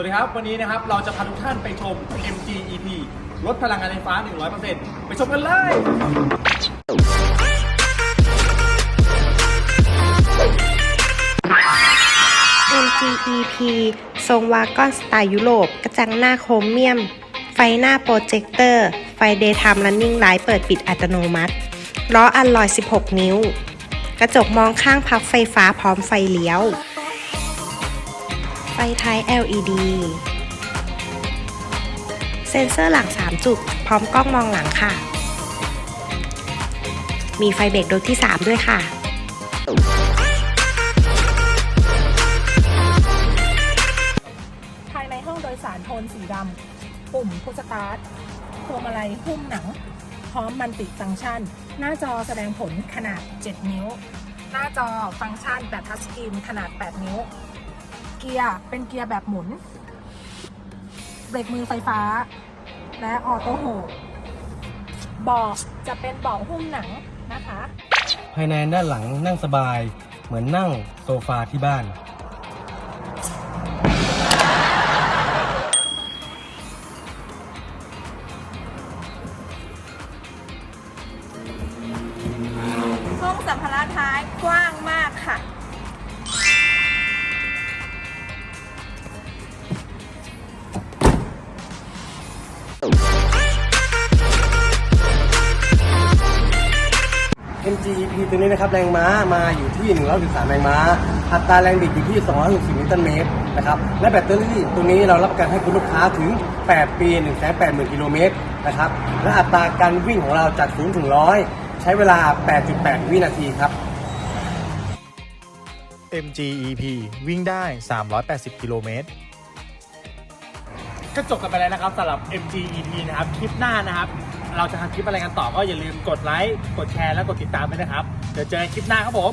สวัสดีครับ วันนี้นะครับเราจะพาทุกท่านไปชม MG EP รถพลังงานไฟฟ้า 100%ไปชมกันเลย MGEP ทรงวากอนสไตล์ยุโรป กระจังหน้าโครเมียม ไฟหน้าโปรเจคเตอร์ ไฟ Daytime Running Light เปิดปิดอัตโนมัติ ล้ออัลลอย 16 นิ้ว กระจกมองข้างพับไฟฟ้าพร้อมไฟเลี้ยว ฟท้าย LED เซ็นเซอร์หลัง 3 จุด พร้อมกล้องมองหลังค่ะ มีไฟเบรกดวงที่ 3 ด้วยค่ะภายในห้องโดยสารโทนสีดำ ปุ่มพุชสตาร์ทพวงมาลัยหุ้มหนัง พร้อมมันติฟังก์ชัน หน้าจอแสดงผลขนาด 7 นิ้ว หน้าจอฟังก์ชันแบบทัชสกรีนขนาด 8 นิ้ว เกียร์เป็นเกียร์แบบหมุน เบรกมือไฟฟ้า และออโต้โฮลเบาะจะเป็นเบาะหุ้มหนังนะคะ ภายในด้านหลังนั่งสบาย เหมือนนั่งโซฟาที่บ้าน ห้องสัมภาระท้ายกว้าง MGEP ตัวนี้นะครับแรงม้ามาอยู่ที่ 113 แรงม้า อัตราแรงบิดอยู่ที่ 260 นิวตันเมตรนะครับ และแบตเตอรี่ตัวนี้เรารับประกันให้คุณลูกค้าถึง 8 ปี 180,000 กิโลเมตรนะครับ และอัตราการวิ่งของเราจาก 0 ถึง 100 ใช้เวลา 8.8 วินาทีครับ MGEP วิ่งได้ 380 กิโลเมตร ก็จบกันไปแล้วนะครับสำหรับ MGET นะครับ คลิปหน้านะครับ เราจะทำคลิปอะไรกันต่อก็อย่าลืมกดไลค์ กดแชร์ และกดติดตามด้วยนะครับ เดี๋ยวเจอกันคลิปหน้าครับผม